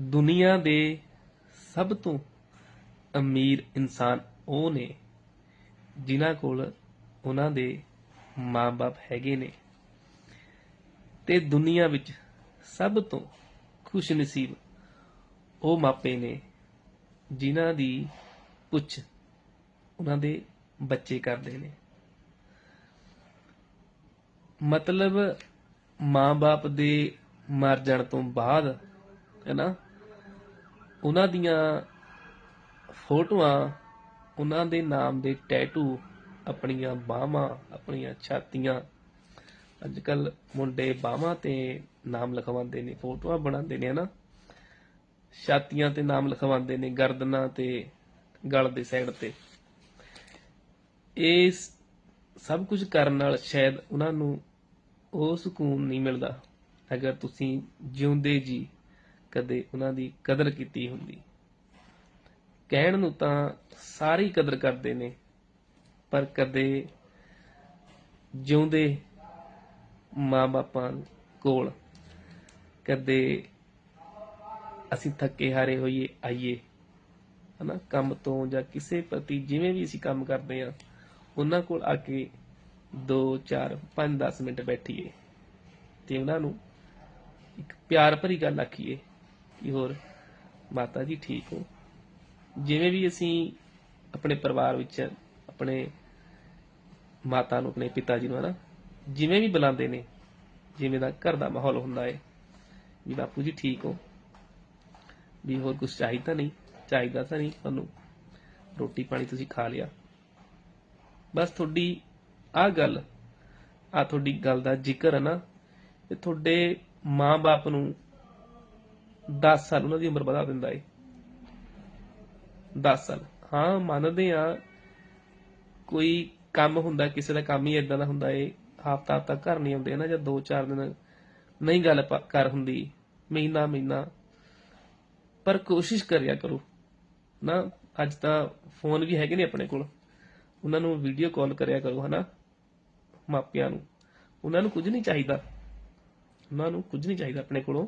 ਦੁਨੀਆ ਦੇ ਸਭ ਤੋਂ ਅਮੀਰ ਇਨਸਾਨ ਉਹ ਨੇ ਜਿਨ੍ਹਾਂ ਕੋਲ ਉਹਨਾਂ ਦੇ ਮਾਪੇ ਹੈਗੇ ਨੇ। ਤੇ ਦੁਨੀਆ ਵਿੱਚ ਸਭ ਤੋਂ ਖੁਸ਼ਨਸੀਬ ਉਹ ਮਾਪੇ ਨੇ ਜਿਨ੍ਹਾਂ ਦੀ ਪੁੱਛ ਉਹਨਾਂ ਦੇ ਬੱਚੇ ਕਰਦੇ ਨੇ। ਮਤਲਬ ਮਾਂ-ਬਾਪ ਦੇ ਮਰ ਜਾਣ ਤੋਂ ਬਾਅਦ ਹੈ ਨਾ ਉਹਨਾਂ ਦੀਆਂ ਫੋਟੋਆਂ, ਉਹਨਾਂ ਦੇ ਨਾਮ ਦੇ ਟੈਟੂ ਆਪਣੀਆਂ ਬਾਹਾਂ, ਆਪਣੀਆਂ ਛਾਤੀਆਂ। ਅੱਜ ਕੱਲ ਮੁੰਡੇ ਬਾਹਾਂ ਤੇ ਨਾਮ ਲਿਖਵਾਉਂਦੇ ਨੇ, ਫੋਟੋਆਂ ਬਣਾਉਂਦੇ ਨੇ, ਹਨਾ? ਛਾਤੀਆਂ ਤੇ ਨਾਮ ਲਿਖਵਾਉਂਦੇ ਨੇ, ਗਰਦਨਾਂ ਤੇ, ਗਲ ਦੇ ਸਾਈਡ ਤੇ। ਇਹ ਸ- ਸਭ ਕੁਝ ਕਰਨ ਨਾਲ ਸ਼ਾਇਦ ਉਹਨਾਂ ਨੂੰ ਉਹ ਸਕੂਨ ਨਹੀਂ ਮਿਲਦਾ। ਅਗਰ ਤੁਸੀਂ ਜਿਉਂਦੇ ਜੀ ਕਦੇ ਉਹਨਾਂ ਦੀ ਕਦਰ ਕੀਤੀ ਹੁੰਦੀ। ਕਹਿਣ ਨੂੰ ਤਾਂ ਸਾਰੀ ਕਦਰ ਕਰਦੇ ਨੇ, ਪਰ ਕਦੇ ਜਿਉਂਦੇ ਮਾਂ-ਬਾਪਾਂ ਕੋਲ, ਕਦੇ ਅਸੀਂ ਥੱਕੇ ਹਾਰੇ ਹੋਈਏ, ਆਈਏ, ਹਨਾ, ਕੰਮ ਤੋਂ ਜਾਂ ਕਿਸੇ ਪ੍ਰਤੀ ਜਿਵੇਂ ਵੀ ਅਸੀਂ ਕੰਮ ਕਰਦੇ ਆ ਉਹਨਾਂ ਕੋਲ ਆ ਕੇ 2 4 5 10 ਮਿੰਟ ਬੈਠੀਏ ਤੇ ਉਹਨਾਂ ਨੂੰ ਇੱਕ ਪਿਆਰ ਭਰੀ ਗੱਲ ਆਖੀਏ ਕਿ ਹੋਰ? ਮਾਤਾ ਜੀ ਠੀਕ ਹੋ? ਜਿਵੇਂ ਵੀ ਅਸੀਂ ਆਪਣੇ ਪਰਿਵਾਰ ਵਿੱਚ ਆਪਣੇ ਮਾਤਾ ਨੂੰ, ਆਪਣੇ ਪਿਤਾ ਜੀ ਨੂੰ ਹਨਾ, ਜਿਵੇਂ ਵੀ ਬੁਲਾਉਂਦੇ ਨੇ, ਜਿਵੇਂ ਦਾ ਘਰ ਦਾ ਮਾਹੌਲ ਹੁੰਦਾ ਏ ਵੀ ਬਾਪੂ ਜੀ ਠੀਕ ਹੋ, ਵੀ ਹੋਰ ਕੁਝ ਚਾਹੀਦਾ ਨਹੀਂ, ਚਾਹੀਦਾ ਤਾਂ ਨਹੀਂ ਤੁਹਾਨੂੰ, ਰੋਟੀ ਪਾਣੀ ਤੁਸੀਂ ਖਾ ਲਿਆ। ਬਸ ਤੁਹਾਡੀ ਆ ਗੱਲ ਆ ਤੁਹਾਡੀ ਗੱਲ ਦਾ ਜ਼ਿਕਰ ਹੈ ਨਾ, ਤੇ ਤੁਹਾਡੇ ਮਾਂ-ਬਾਪ ਨੂੰ 10 ਸਾਲ, ਉਹਨਾਂ ਦੀ ਉਮਰ ਵਧਾ ਦਿੰਦਾ ਏ। 10 ਸਾਲ। ਹਾਂ, ਮੰਨਦੇ ਆ ਕੋਈ ਕੰਮ ਹੁੰਦਾ, ਕਿਸੇ ਦਾ ਕੰਮ ਹੀ ਇਦਾਂ ਦਾ ਹੁੰਦਾ ਏ, ਹਫਤਾ ਹਫਤਾ ਘਰ ਨਹੀਂ ਆਉਂਦੇ ਨਾ ਜਾਂ 2-4 ਦਿਨ ਨਹੀਂ ਗੱਲ ਕਰ ਹੁੰਦੀ, ਮਹੀਨਾ ਮਹੀਨਾ। ਪਰ ਕੋਸ਼ਿਸ਼ ਕਰਿਆ ਕਰੋ। ਨਾ, ਅੱਜ ਤਾਂ ਫੋਨ ਵੀ ਹੈਗੇ ਨੇ ਆਪਣੇ ਕੋਲ। ਉਹਨਾਂ ਨੂੰ ਵੀਡੀਓ ਕਾਲ ਕਰਿਆ ਕਰੋ ਹਨਾ, ਮਾਪਿਆਂ ਨੂੰ। ਉਹਨਾਂ ਨੂੰ ਕੁਝ ਨਹੀਂ ਚਾਹੀਦਾ। ਉਹਨਾਂ ਨੂੰ ਕੁਝ ਨਹੀਂ ਚਾਹੀਦਾ ਆਪਣੇ ਕੋਲੋਂ।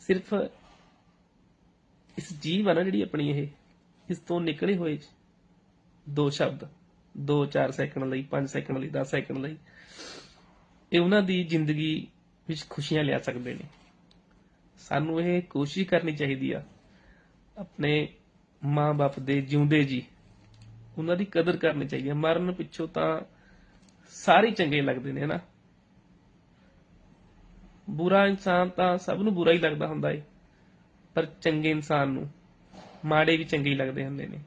ਸਿਰਫ ਇਸ ਜੀਵ ਆ ਨਾ ਜਿਹੜੀ ਆਪਣੀ ਇਹ, ਇਸ ਤੋਂ ਨਿਕਲੇ ਹੋਏ ਦੋ ਸ਼ਬਦ 2-4 ਸੈਕਿੰਡ ਲਈ 5 ਸੈਕਿੰਡ ਲਈ 10 ਸੈਕਿੰਡ ਲਈ। ਇਹ ਉਹਨਾਂ ਦੀ ਜ਼ਿੰਦਗੀ ਵਿੱਚ ਖੁਸ਼ੀਆਂ ਲਿਆ ਸਕਦੇ ਨੇ। ਸਾਨੂੰ ਇਹ ਕੋਸ਼ਿਸ਼ ਕਰਨੀ ਚਾਹੀਦੀ ਆ, ਆਪਣੇ ਮਾਂ-ਬਾਪ ਦੇ ਜਿਉਂਦੇ ਜੀ, ਉਹਨਾਂ ਦੀ ਕਦਰ ਕਰਨੀ ਚਾਹੀਦੀ ਹੈ ਮਰਨ ਪਿੱਛੋਂ ਤਾਂ ਸਾਰੇ ਚੰਗੇ ਲੱਗਦੇ ਨੇ, ਹਨਾ? ਬੁਰਾ ਇਨਸਾਨ ਤਾਂ ਸਭ ਨੂੰ ਬੁਰਾ ਹੀ ਲੱਗਦਾ ਹੁੰਦਾ ਏ। ਪਰ ਚੰਗੇ ਇਨਸਾਨ ਨੂੰ ਮਾੜੇ ਵੀ ਚੰਗੇ ਹੀ ਲੱਗਦੇ ਹੁੰਦੇ ਨੇ।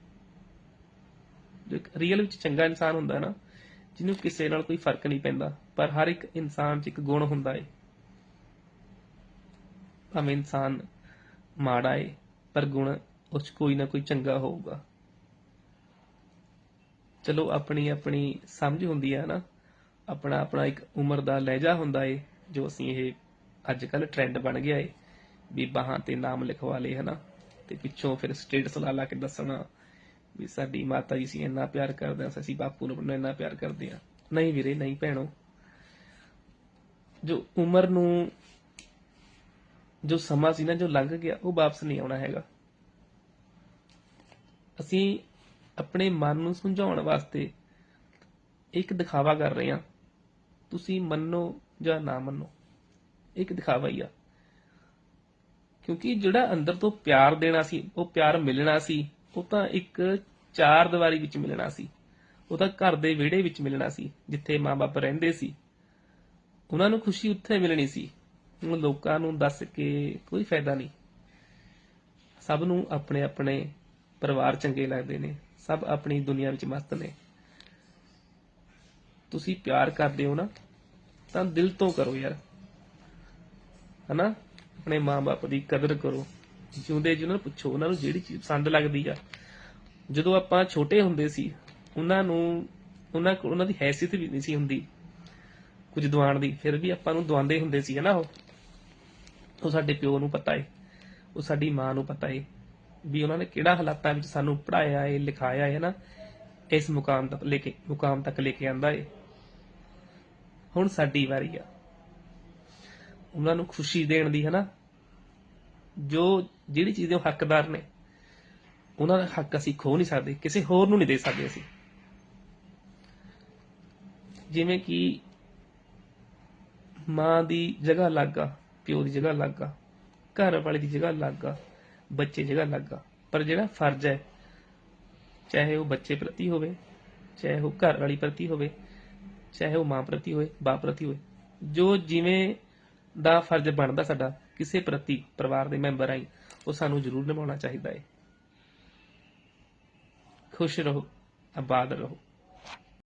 ਜੋ ਰੀਅਲ ਵਿੱਚ ਚੰਗਾ ਇਨਸਾਨ ਹੁੰਦਾ ਹੈ ਨਾ, ਜਿਹਨੂੰ ਕਿਸੇ ਨਾਲ ਕੋਈ ਫ਼ਰਕ ਨਹੀਂ ਪੈਂਦਾ, ਪਰ ਹਰ ਇੱਕ ਇਨਸਾਨ 'ਚ ਇੱਕ ਗੁਣ ਹੁੰਦਾ ਏ। ਭਾਵੇਂ ਇਨਸਾਨ ਮਾੜਾ ਏ, ਪਰ ਗੁਣ ਉਸ 'ਚ ਕੋਈ ਨਾ ਕੋਈ ਚੰਗਾ ਹੋਊਗਾ। ਚਲੋ, ਆਪਣੀ ਆਪਣੀ ਸਮਝ ਹੁੰਦੀ ਹੈ ਨਾ, ਆਪਣਾ ਆਪਣਾ ਇੱਕ ਉਮਰ ਦਾ ਲਹਿਜਾ ਹੁੰਦਾ ਏ, ਜੋ ਅਸੀਂ ਇਹ ਅੱਜ ਕੱਲ ਟ੍ਰੈਂਡ ਬਣ ਗਿਆ ਏ, ਵੀ ਬਾਹਾਂ ਤੇ ਨਾਮ ਲਿਖਵਾ ਲਏ, ਹਨਾ? ਤੇ ਪਿੱਛੋਂ ਫਿਰ ਸਟੇਟਸ ਲਾ ਲਾ ਕੇ ਦੱਸਣਾ ਵੀ ਸਾਡੀ ਮਾਤਾ ਜੀ ਸੀ ਇੰਨਾ ਪਿਆਰ ਕਰਦੇ ਆ ਅਸੀਂ ਬਾਪੂ ਨੂੰ ਇੰਨਾ ਪਿਆਰ ਕਰਦੇ ਆ ਨਹੀਂ ਵੀਰੇ, ਨਹੀਂ ਭੈਣੋ। ਜੋ ਉਮਰ ਨੂੰ, ਜੋ ਸਮਾਂ ਸੀ ਨਾ, ਜੋ ਲੰਘ ਗਿਆ, ਉਹ ਵਾਪਸ ਨਹੀਂ ਆਉਣਾ ਹੈਗਾ। ਅਸੀਂ ਆਪਣੇ ਮਨ ਨੂੰ ਸਮਝਾਉਣ ਵਾਸਤੇ ਇੱਕ ਦਿਖਾਵਾ ਕਰ ਰਹੇ ਹਾਂ। ਤੁਸੀਂ ਮੰਨੋ ਜਾਂ ਨਾ ਮੰਨੋ। ਇੱਕ ਦਿਖਾਵਾ ਹੀ ਆ। ਕਿਉਂਕਿ ਜਿਹੜਾ ਅੰਦਰ ਤੋਂ ਪਿਆਰ ਦੇਣਾ ਸੀ, ਉਹ ਪਿਆਰ ਮਿਲਣਾ ਸੀ, ਉਹ ਤਾਂ ਇੱਕ ਚਾਰ ਦੀਵਾਰੀ ਵਿੱਚ ਮਿਲਣਾ ਸੀ। ਉਹ ਤਾਂ ਘਰ ਦੇ ਵਿਹੜੇ ਵਿੱਚ ਮਿਲਣਾ ਸੀ, ਜਿੱਥੇ ਮਾਪੇ ਰਹਿੰਦੇ ਸੀ। ਉਹਨਾਂ ਨੂੰ ਖੁਸ਼ੀ ਉੱਥੇ ਮਿਲਣੀ ਸੀ। ਹੁਣ ਲੋਕਾਂ ਨੂੰ ਦੱਸ ਕੇ ਕੋਈ ਫਾਇਦਾ ਨਹੀਂ। ਸਭ ਨੂੰ ਆਪਣੇ ਆਪਣੇ ਪਰਿਵਾਰ ਚੰਗੇ ਲੱਗਦੇ ਨੇ। ਸਭ ਆਪਣੀ ਦੁਨੀਆ ਵਿੱਚ ਮਸਤ ਨੇ। ਤੁਸੀਂ ਪਿਆਰ ਕਰਦੇ ਹੋ ਨਾ, ਤਾਂ ਦਿਲ ਤੋਂ ਕਰੋ ਯਾਰ। ਹਨਾ? ਆਪਣੇ ਮਾਂ-ਬਾਪ ਦੀ ਕਦਰ ਕਰੋ। ਜਿਉਂਦੇ ਜਿਹਨਾਂ ਨੂੰ ਪੁੱਛੋ, ਉਹਨਾਂ ਨੂੰ ਜਿਹੜੀ ਚੀਜ਼ ਪਸੰਦ ਲੱਗਦੀ ਆ। ਜਦੋਂ ਆਪਾਂ ਛੋਟੇ ਹੁੰਦੇ ਸੀ, ਉਹਨਾਂ ਨੂੰ, ਉਹਨਾਂ ਕੋਲ ਉਹਨਾਂ ਦੀ ਹੈਸੀਅਤ ਵੀ ਨਹੀਂ ਸੀ ਹੁੰਦੀ। ਕੁਝ ਦਵਾਣ ਦੀ, ਫਿਰ ਵੀ ਆਪਾਂ ਨੂੰ ਦਵਾਉਂਦੇ ਹੁੰਦੇ ਸੀ, ਹਨਾ ਉਹ? ਉਹ ਸਾਡੇ ਪਿਓ ਨੂੰ ਪਤਾ ਏ, ਉਹ ਸਾਡੀ ਮਾਂ ਨੂੰ ਪਤਾ ਏ, ਵੀ ਉਹਨਾਂ ਨੇ ਕਿਹੜਾ ਹਾਲਾਤਾਂ ਵਿੱਚ ਸਾਨੂੰ ਪੜਾਇਆ ਏ, ਲਿਖਾਇਆ ਏ ਨਾ ਇਸ ਮੁਕਾਮ ਤੱਕ ਲੈ ਕੇ, ਮੁਕਾਮ ਤੱਕ ਲੈ ਕੇ ਆਂਦਾ ਏ। ਹੁਣ ਸਾਡੀ ਵਾਰੀ ਆ। ਉਹਨਾਂ ਨੂੰ ਖੁਸ਼ੀ ਦੇਣ ਦੀ, ਹਨਾ? ਜੋ ਜਿਹੜੀ ਚੀਜ਼ ਦੇ ਉਹ ਹੱਕਦਾਰ ਨੇ, ਉਹਨਾਂ ਦਾ ਹੱਕ ਅਸੀਂ ਖੋ ਨਹੀਂ ਸਕਦੇ, ਕਿਸੇ ਹੋਰ ਨੂੰ ਨਹੀਂ ਦੇ ਸਕਦੇ ਅਸੀਂ। ਜਿਵੇਂ ਕਿ ਮਾਂ ਦੀ ਜਗ੍ਹਾ ਅਲੱਗ ਆ, ਪਿਓ ਦੀ ਜਗ੍ਹਾ ਅਲੱਗ ਆ, ਘਰ ਵਾਲੇ ਦੀ ਜਗ੍ਹਾ ਅਲੱਗ ਆ, ਬੱਚੇ ਦੀ ਜਗ੍ਹਾ ਅਲੱਗ ਆ, ਪਰ ਜਿਹੜਾ ਫਰਜ਼ ਹੈ, ਚਾਹੇ ਉਹ ਬੱਚੇ ਪ੍ਰਤੀ ਹੋਵੇ, ਚਾਹੇ ਉਹ ਘਰ ਵਾਲੀ ਪ੍ਰਤੀ ਹੋਵੇ, ਚਾਹੇ ਉਹ ਮਾਂ ਪ੍ਰਤੀ ਹੋਵੇ, ਬਾਪ ਪ੍ਰਤੀ ਹੋਵੇ, ਜੋ ਜਿਵੇਂ ਦਾ ਫਰਜ਼ ਬਣਦਾ ਸਾਡਾ ਕਿਸੇ ਪ੍ਰਤੀ ਪਰਿਵਾਰ ਦੇ ਮੈਂਬਰ ਆਈ ਉਹ ਸਾਨੂੰ ਜ਼ਰੂਰ ਨਿਭਾਉਣਾ ਚਾਹੀਦਾ ਹੈ ਖੁਸ਼ ਰਹੋ, ਆਬਾਦ ਰਹੋ।